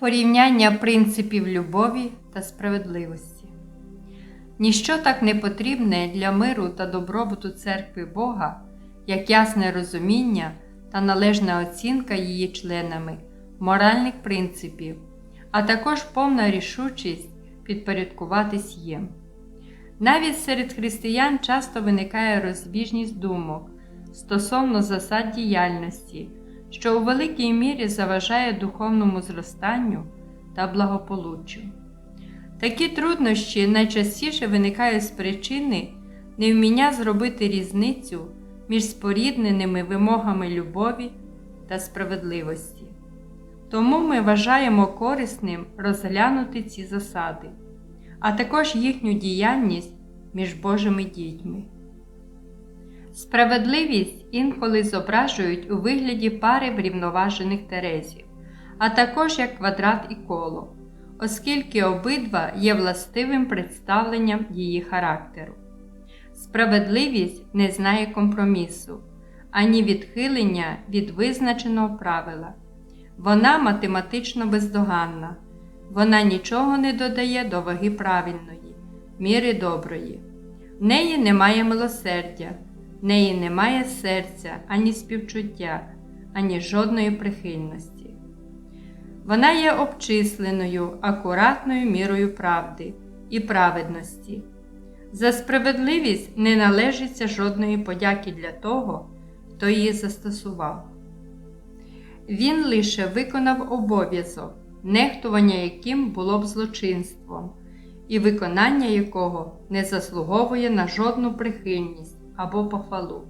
Порівняння принципів любові та справедливості. Ніщо так не потрібне для миру та добробуту церкви Бога, як ясне розуміння та належна оцінка її членами моральних принципів, а також повна рішучість підпорядкуватись їм. Навіть серед християн часто виникає розбіжність думок стосовно засад діяльності, що у великій мірі заважає духовному зростанню та благополуччю. Такі труднощі найчастіше виникають з причини невміння зробити різницю між спорідненими вимогами любові та справедливості. Тому ми вважаємо корисним розглянути ці засади, а також їхню діяльність між Божими дітьми. Справедливість інколи зображують у вигляді пари врівноважених терезів, а також як квадрат і коло, оскільки обидва є властивим представленням її характеру. Справедливість не знає компромісу, ані відхилення від визначеного правила. Вона математично бездоганна, вона нічого не додає до ваги правильної, міри доброї. В неї немає милосердя, неї немає серця, ані співчуття, ані жодної прихильності. Вона є обчисленою, акуратною мірою правди і праведності. За справедливість не належиться жодної подяки для того, хто її застосував. Він лише виконав обов'язок, нехтування яким було б злочинством, і виконання якого не заслуговує на жодну прихильність або похвалу.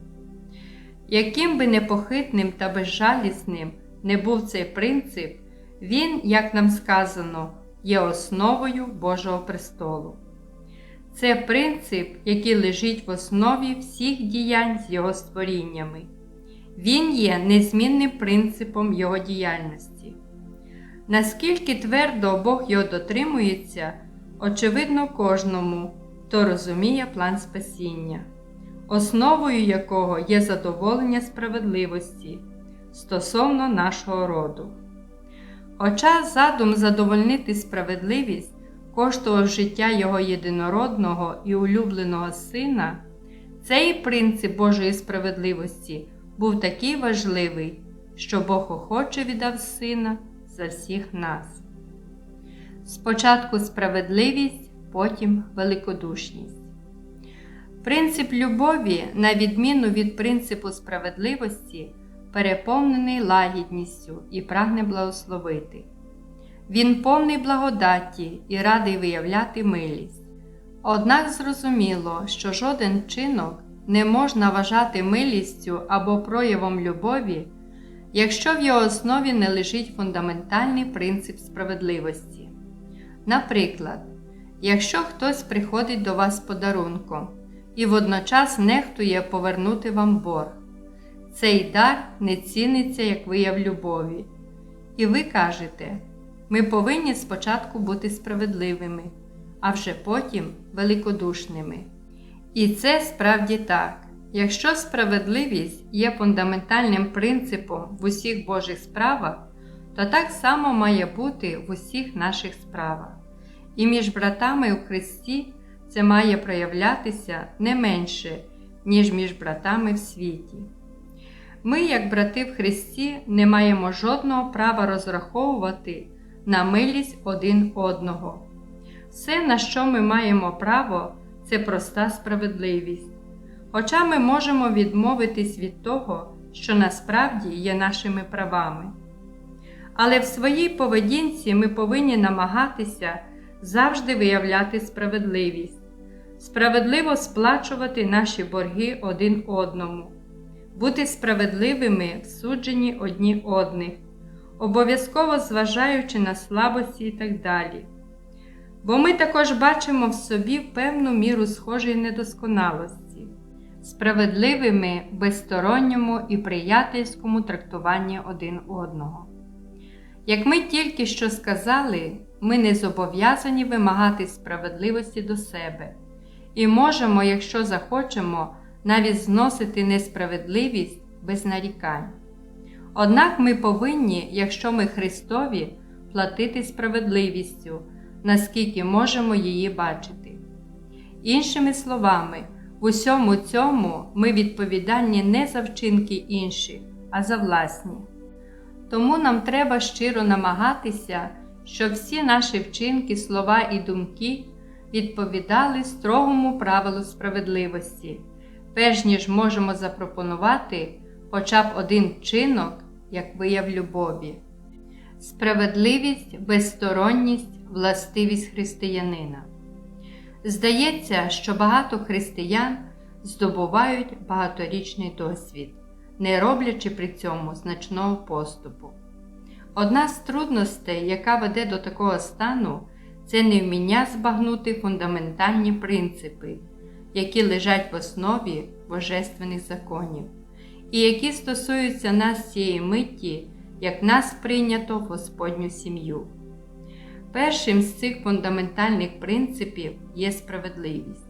Яким би непохитним та безжалісним не був цей принцип, він, як нам сказано, є основою Божого престолу. Це принцип, який лежить в основі всіх діянь з його створіннями. Він є незмінним принципом його діяльності. Наскільки твердо Бог його дотримується, очевидно кожному, хто розуміє план спасіння, основою якого є задоволення справедливості стосовно нашого роду. Хоча задум задовольнити справедливість коштував життя його єдинородного і улюбленого сина, цей принцип Божої справедливості був такий важливий, що Бог охоче віддав сина за всіх нас. Спочатку справедливість, потім великодушність. Принцип любові, на відміну від принципу справедливості, переповнений лагідністю і прагне благословити. Він повний благодаті і радий виявляти милість. Однак зрозуміло, що жоден чинок не можна вважати милістю або проявом любові, якщо в його основі не лежить фундаментальний принцип справедливості. Наприклад, якщо хтось приходить до вас з подарунком і водночас нехтує повернути вам борг, цей дар не ціниться як вияв любові. І ви кажете, ми повинні спочатку бути справедливими, а вже потім великодушними. І це справді так. Якщо справедливість є фундаментальним принципом в усіх Божих справах, то так само має бути в усіх наших справах. І між братами у Христі це має проявлятися не менше, ніж між братами в світі. Ми, як брати в Христі, не маємо жодного права розраховувати на милість один одного. Все, на що ми маємо право, це проста справедливість. Хоча ми можемо відмовитись від того, що насправді є нашими правами. Але в своїй поведінці ми повинні намагатися завжди виявляти справедливість, справедливо сплачувати наші борги один одному, бути справедливими в судженні одні одних, обов'язково зважаючи на слабості і так далі. Бо ми також бачимо в собі певну міру схожої недосконалості, справедливими в безсторонньому і приятельському трактуванні один одного. Як ми тільки що сказали, ми не зобов'язані вимагати справедливості до себе і можемо, якщо захочемо, навіть зносити несправедливість без нарікань. Однак ми повинні, якщо ми Христові, платити справедливістю, наскільки можемо її бачити. Іншими словами, в усьому цьому ми відповідальні не за вчинки інших, а за власні. Тому нам треба щиро намагатися, щоб всі наші вчинки, слова і думки відповідали строгому правилу справедливості, перш ніж можемо запропонувати хоча б один вчинок як вияв любові. Справедливість, безсторонність, властивість християнина. Здається, що багато християн здобувають багаторічний досвід, не роблячи при цьому значного поступу. Одна з трудностей, яка веде до такого стану, це невміння збагнути фундаментальні принципи, які лежать в основі божественних законів, і які стосуються нас цієї миті, як нас прийнято в Господню сім'ю. Першим з цих фундаментальних принципів є справедливість.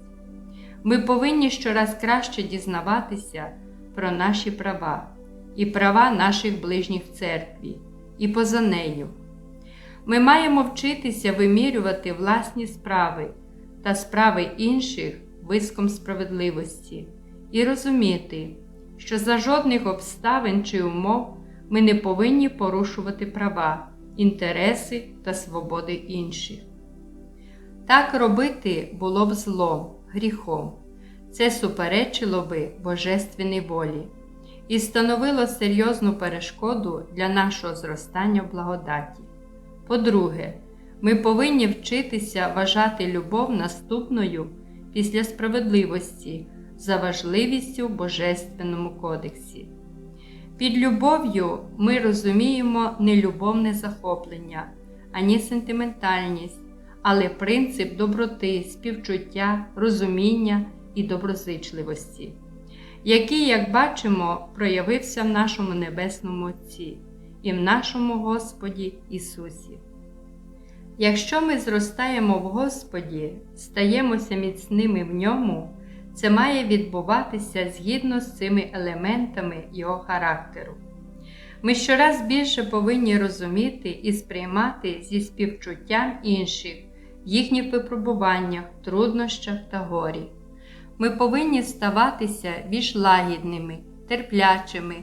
Ми повинні щораз краще дізнаватися про наші права і права наших ближніх в церкві і поза нею. Ми маємо вчитися вимірювати власні справи та справи інших виском справедливості і розуміти, що за жодних обставин чи умов ми не повинні порушувати права, інтереси та свободи інших. Так робити було б злом, гріхом, це суперечило би Божественній волі і становило серйозну перешкоду для нашого зростання в благодаті. По-друге, ми повинні вчитися вважати любов наступною після справедливості за важливістю в Божественному кодексі. Під любов'ю ми розуміємо не любовне захоплення, ані сентиментальність, але принцип доброти, співчуття, розуміння і доброзичливості, який, як бачимо, проявився в нашому Небесному Отці і в нашому Господі Ісусі. Якщо ми зростаємо в Господі, стаємося міцними в ньому, це має відбуватися згідно з цими елементами Його характеру. Ми щораз більше повинні розуміти і сприймати зі співчуттям інших, їхніх випробуваннях, труднощах та горі. Ми повинні ставатися більш лагідними, терплячими,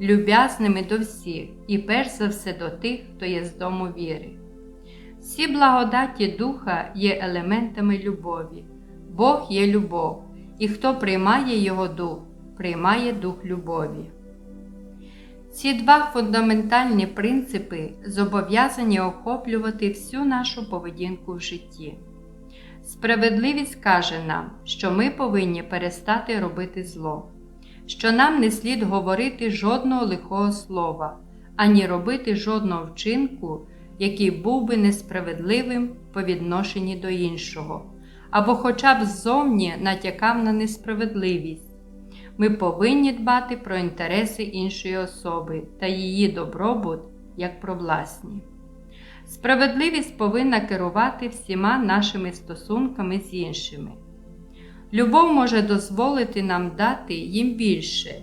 люб'язними до всіх і перш за все до тих, хто є з дому віри. Всі благодаті Духа є елементами любові. Бог є любов, і хто приймає Його дух, приймає дух любові. Ці два фундаментальні принципи зобов'язані охоплювати всю нашу поведінку в житті. Справедливість каже нам, що ми повинні перестати робити зло, що нам не слід говорити жодного лихого слова, ані робити жодного вчинку, який був би несправедливим по відношенні до іншого, або хоча б ззовні натякав на несправедливість. Ми повинні дбати про інтереси іншої особи та її добробут як про власні. Справедливість повинна керувати всіма нашими стосунками з іншими. Любов може дозволити нам дати їм більше,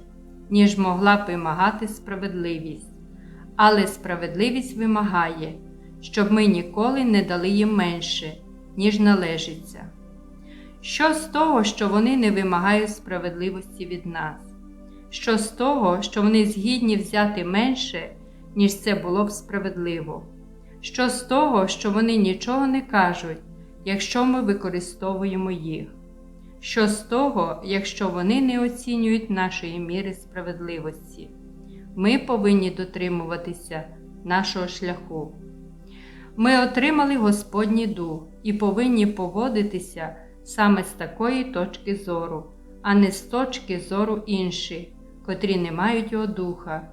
ніж могла б вимагати справедливість, але справедливість вимагає, щоб ми ніколи не дали їм менше, ніж належиться. Що з того, що вони не вимагають справедливості від нас? Що з того, що вони згідні взяти менше, ніж це було б справедливо? Що з того, що вони нічого не кажуть, якщо ми використовуємо їх? Що з того, якщо вони не оцінюють нашої міри справедливості? Ми повинні дотримуватися нашого шляху. Ми отримали Господній дух і повинні поводитися саме з такої точки зору, а не з точки зору інших, котрі не мають його духа,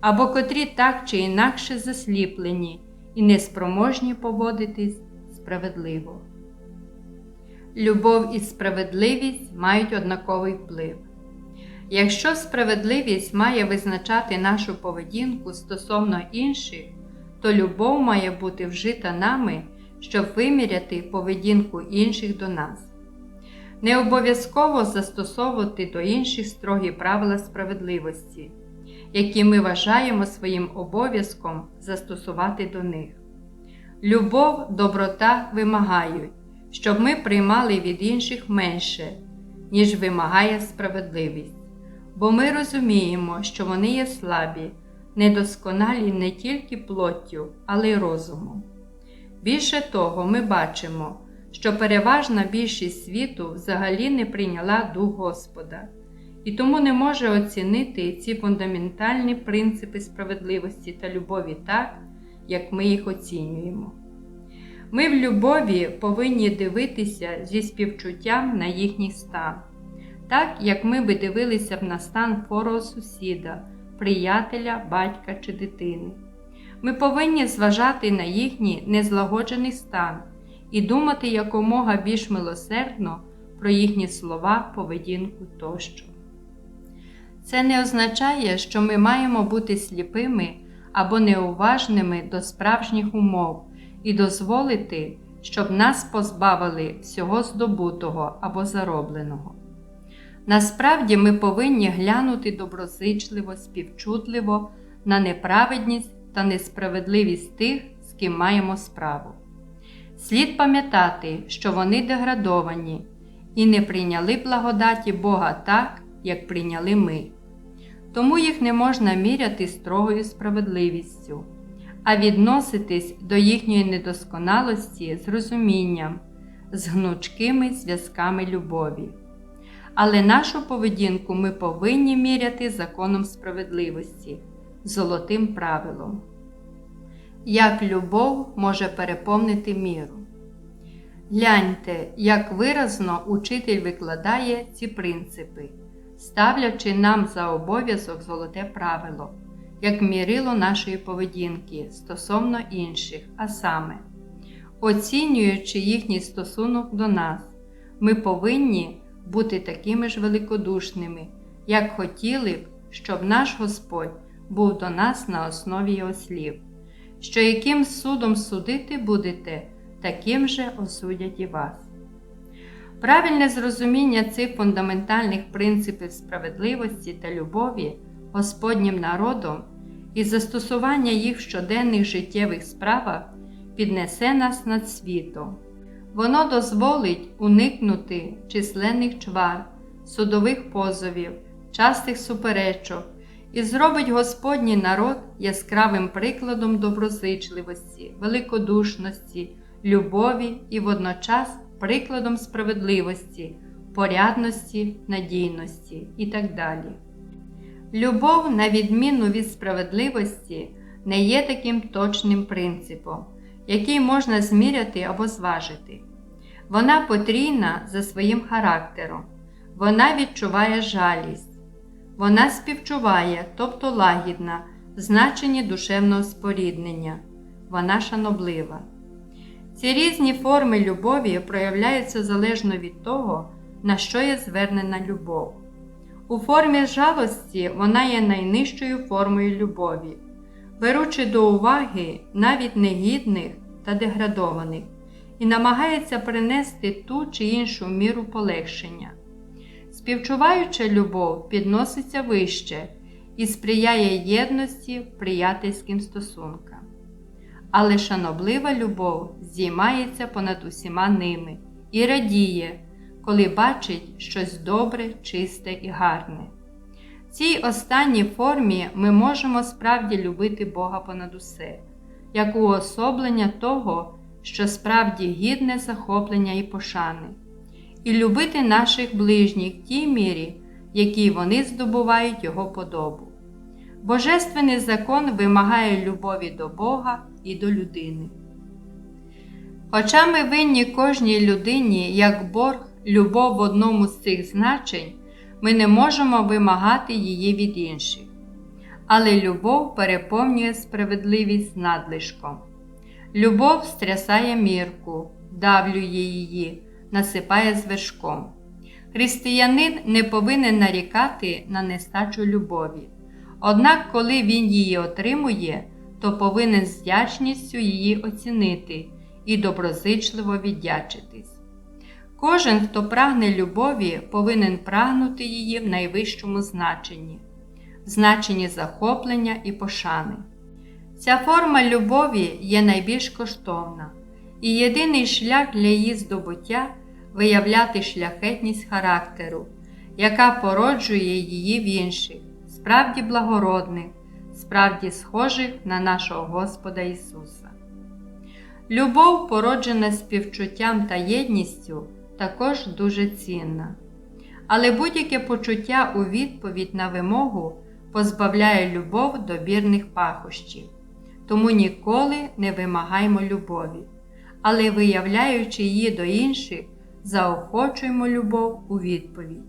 або котрі так чи інакше засліплені і неспроможні поводитись справедливо. Любов і справедливість мають однаковий вплив. Якщо справедливість має визначати нашу поведінку стосовно інших, то любов має бути вжита нами, щоб виміряти поведінку інших до нас. Не обов'язково застосовувати до інших строгі правила справедливості, які ми вважаємо своїм обов'язком застосувати до них. Любов, доброта вимагають, щоб ми приймали від інших менше, ніж вимагає справедливість, бо ми розуміємо, що вони є слабі, недосконалі не тільки плоттю, але й розумом. Більше того, ми бачимо, що переважна більшість світу взагалі не прийняла дух Господа і тому не може оцінити ці фундаментальні принципи справедливості та любові так, як ми їх оцінюємо. Ми в любові повинні дивитися зі співчуттям на їхній стан, так як ми би дивилися б на стан хворого сусіда, приятеля, батька чи дитини. Ми повинні зважати на їхній незлагоджений стан і думати якомога більш милосердно про їхні слова, поведінку тощо. Це не означає, що ми маємо бути сліпими або неуважними до справжніх умов і дозволити, щоб нас позбавили всього здобутого або заробленого. Насправді ми повинні глянути доброзичливо, співчутливо на неправедність та несправедливість тих, з ким маємо справу. Слід пам'ятати, що вони деградовані і не прийняли благодаті Бога так, як прийняли ми. Тому їх не можна міряти строгою справедливістю, а відноситись до їхньої недосконалості з розумінням, з гнучкими зв'язками любові. Але нашу поведінку ми повинні міряти законом справедливості, золотим правилом. Як любов може переповнити міру? Гляньте, як виразно учитель викладає ці принципи, ставлячи нам за обов'язок золоте правило, як мірило нашої поведінки стосовно інших, а саме, оцінюючи їхній стосунок до нас, ми повинні бути такими ж великодушними, як хотіли б, щоб наш Господь був до нас на основі його слів, що яким судом судити будете, таким же осудять і вас. Правильне зрозуміння цих фундаментальних принципів справедливості та любові Господнім народом і застосування їх в щоденних життєвих справах піднесе нас над світом. Воно дозволить уникнути численних чвар, судових позовів, частих суперечок і зробить Господній народ яскравим прикладом доброзичливості, великодушності, любові і водночас прикладом справедливості, порядності, надійності і так далі. Любов, на відміну від справедливості, не є таким точним принципом, який можна зміряти або зважити. Вона потрійна за своїм характером, вона відчуває жалість, вона співчуває, тобто лагідна, в значенні душевного споріднення, вона шаноблива. Ці різні форми любові проявляються залежно від того, на що є звернена любов. У формі жалості вона є найнижчою формою любові, беручи до уваги навіть негідних та деградованих, і намагається принести ту чи іншу міру полегшення. Співчуваюча любов підноситься вище і сприяє єдності приятельським стосункам. Але шаноблива любов здіймається понад усіма ними і радіє, коли бачить щось добре, чисте і гарне. В цій останній формі ми можемо справді любити Бога понад усе, як уособлення того, що справді гідне захоплення і пошани, і любити наших ближніх в тій мірі, в якій вони здобувають Його подобу. Божественний закон вимагає любові до Бога і до людини. Хоча ми винні кожній людині як борг любов в одному з цих значень, ми не можемо вимагати її від інших. Але любов переповнює справедливість надлишком. Любов стрясає мірку, давлює її, насипає з. Християнин не повинен нарікати на нестачу любові. Однак, коли він її отримує, то повинен з вдячністю її оцінити і доброзичливо віддячитись. Кожен, хто прагне любові, повинен прагнути її в найвищому значенні, в значенні захоплення і пошани. Ця форма любові є найбільш коштовна, і єдиний шлях для її здобуття виявляти шляхетність характеру, яка породжує її в інших, справді благородних, справді схожих на нашого Господа Ісуса. Любов, породжена співчуттям та єдністю, також дуже цінна. Але будь-яке почуття у відповідь на вимогу позбавляє любов добірних пахощів. Тому ніколи не вимагаймо любові, але виявляючи її до інших, заохочуємо любов у відповідь.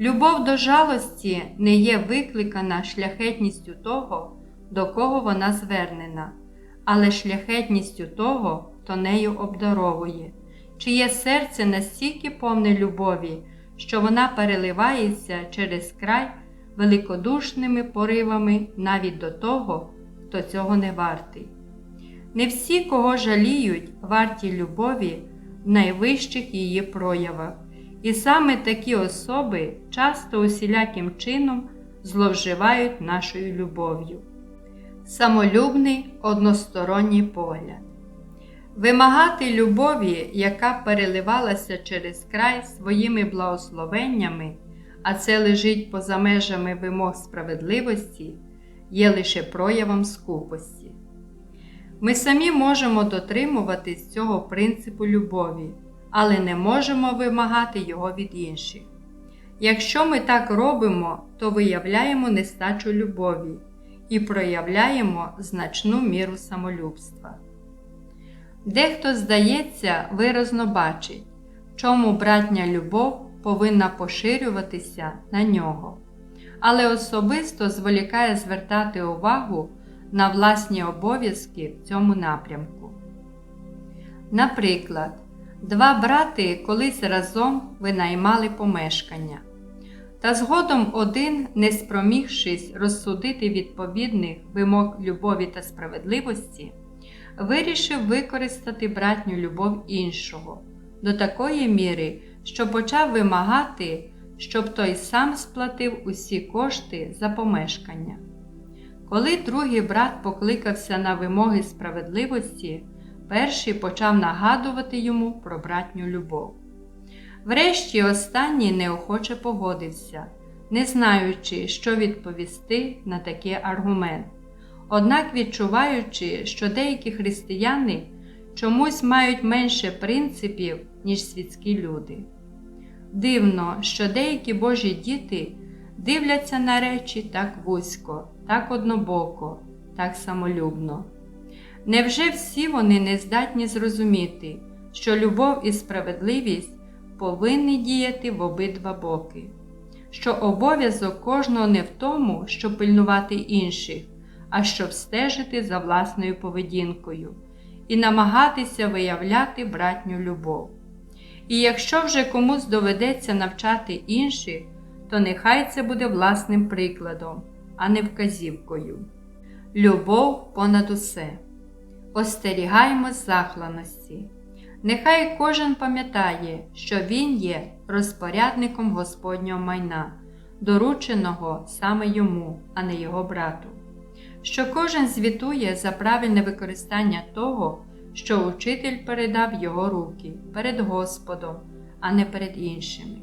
Любов до жалості не є викликана шляхетністю того, до кого вона звернена, але шляхетністю того, хто нею обдаровує, чиє серце настільки повне любові, що вона переливається через край великодушними поривами навіть до того, хто цього не вартий. Не всі, кого жаліють, варті любові в найвищих її проявах, і саме такі особи часто усіляким чином зловживають нашою любов'ю. Самолюбний односторонній погляд. Вимагати любові, яка переливалася через край своїми благословеннями, а це лежить поза межами вимог справедливості, є лише проявом скупості. Ми самі можемо дотримуватись цього принципу любові, але не можемо вимагати його від інших. Якщо ми так робимо, то виявляємо нестачу любові і проявляємо значну міру самолюбства. Дехто, здається, виразно бачить, чому братня любов повинна поширюватися на нього, але особисто зволікає звертати увагу на власні обов'язки в цьому напрямку. Наприклад, два брати колись разом винаймали помешкання, та згодом один, не спромігшись розсудити відповідних вимог любові та справедливості, вирішив використати братню любов іншого до такої міри, що почав вимагати, щоб той сам сплатив усі кошти за помешкання. Коли другий брат покликався на вимоги справедливості, перший почав нагадувати йому про братню любов. Врешті останній неохоче погодився, не знаючи, що відповісти на такий аргумент. Однак відчуваючи, що деякі християни чомусь мають менше принципів, ніж світські люди. Дивно, що деякі Божі діти дивляться на речі так вузько, так однобоко, так самолюбно. Невже всі вони не здатні зрозуміти, що любов і справедливість повинні діяти в обидва боки, що обов'язок кожного не в тому, щоб пильнувати інших, а щоб стежити за власною поведінкою і намагатися виявляти братню любов. І якщо вже комусь доведеться навчати інших, то нехай це буде власним прикладом, а не вказівкою. Любов понад усе. Остерігаймо захланості. Нехай кожен пам'ятає, що він є розпорядником Господнього майна, дорученого саме йому, а не його брату. Що кожен звітує за правильне використання того, що учитель передав його руки перед Господом, а не перед іншими.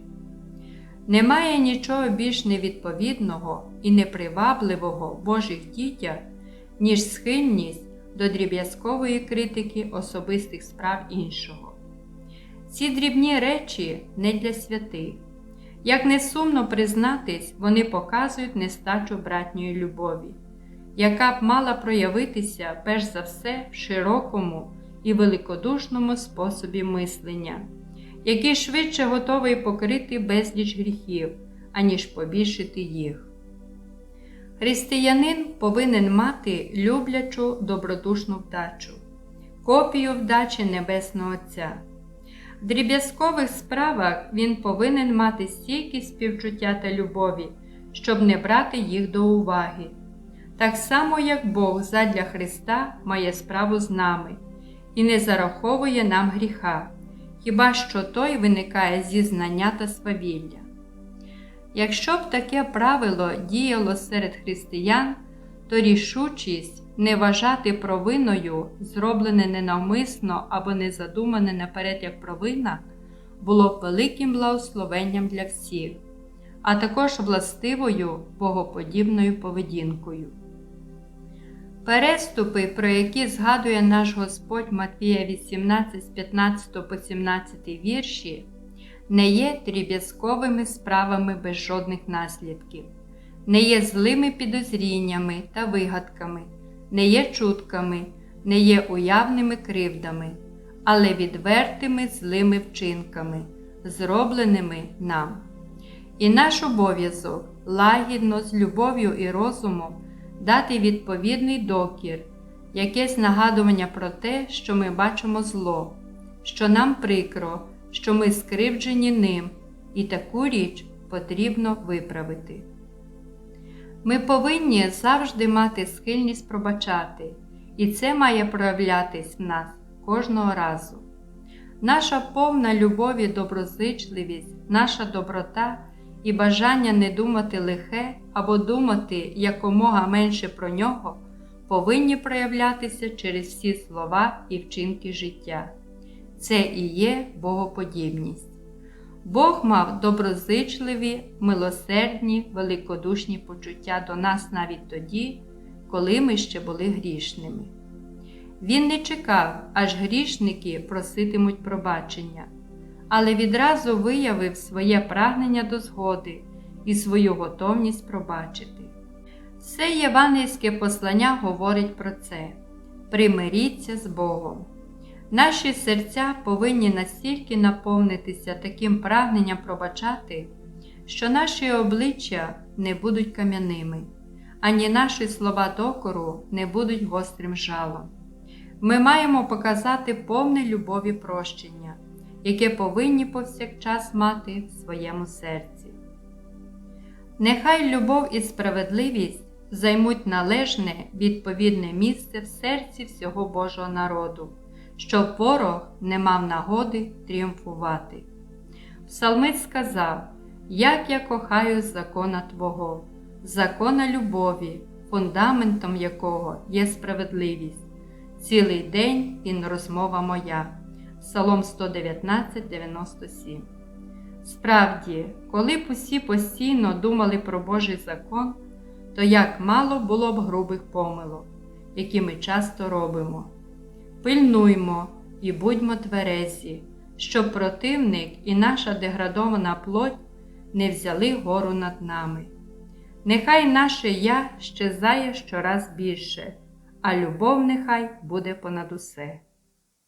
Немає нічого більш невідповідного і непривабливого Божих дітях, ніж схильність до дріб'язкової критики особистих справ іншого. Ці дрібні речі не для святих. Як не сумно признатись, вони показують нестачу братньої любові, яка б мала проявитися перш за все в широкому і великодушному способі мислення, який швидше готовий покрити безліч гріхів, аніж побільшити їх. Християнин повинен мати люблячу добродушну вдачу, копію вдачі Небесного Отця. В дріб'язкових справах він повинен мати стільки співчуття та любові, щоб не брати їх до уваги. Так само, як Бог задля Христа має справу з нами і не зараховує нам гріха, хіба що той виникає зі знання та свавілля. Якщо б таке правило діяло серед християн, то рішучість не вважати провиною, зроблене ненавмисно або не задумане наперед як провина, було б великим благословенням для всіх, а також властивою богоподібною поведінкою. Переступи, про які згадує наш Господь Матвія 18 з 15 по 17 вірші, не є дріб'язковими справами без жодних наслідків, не є злими підозріннями та вигадками, не є чутками, не є уявними кривдами, але відвертими злими вчинками, зробленими нам. І наш обов'язок лагідно з любов'ю і розумом дати відповідний докір, якесь нагадування про те, що ми бачимо зло, що нам прикро, що ми скривджені ним, і таку річ потрібно виправити. Ми повинні завжди мати схильність пробачати, і це має проявлятись в нас кожного разу. Наша повна любов і доброзичливість, наша доброта і бажання не думати лихе або думати якомога менше про нього повинні проявлятися через всі слова і вчинки життя. Це і є богоподібність. Бог мав доброзичливі, милосердні, великодушні почуття до нас навіть тоді, коли ми ще були грішними. Він не чекав, аж грішники проситимуть пробачення, але відразу виявив своє прагнення до згоди і свою готовність пробачити. Все євангельське послання говорить про це примиріться з Богом. Наші серця повинні настільки наповнитися таким прагненням пробачати, що наші обличчя не будуть кам'яними, ані наші слова докору не будуть гострим жалом. Ми маємо показати повне любові прощення, яке повинні повсякчас мати в своєму серці. Нехай любов і справедливість займуть належне відповідне місце в серці всього Божого народу щоб ворог не мав нагоди тріумфувати. Псалмиць сказав: Як я кохаю закона Твого, закона любові, фундаментом якого є справедливість. Цілий день він розмова моя. Псалом 119, 97. Справді, коли б усі постійно думали про Божий закон, то як мало було б грубих помилок, які ми часто робимо пильнуймо і будьмо тверезі, щоб противник і наша деградована плоть не взяли гору над нами. Нехай наше я щезає щораз більше, а любов нехай буде понад усе.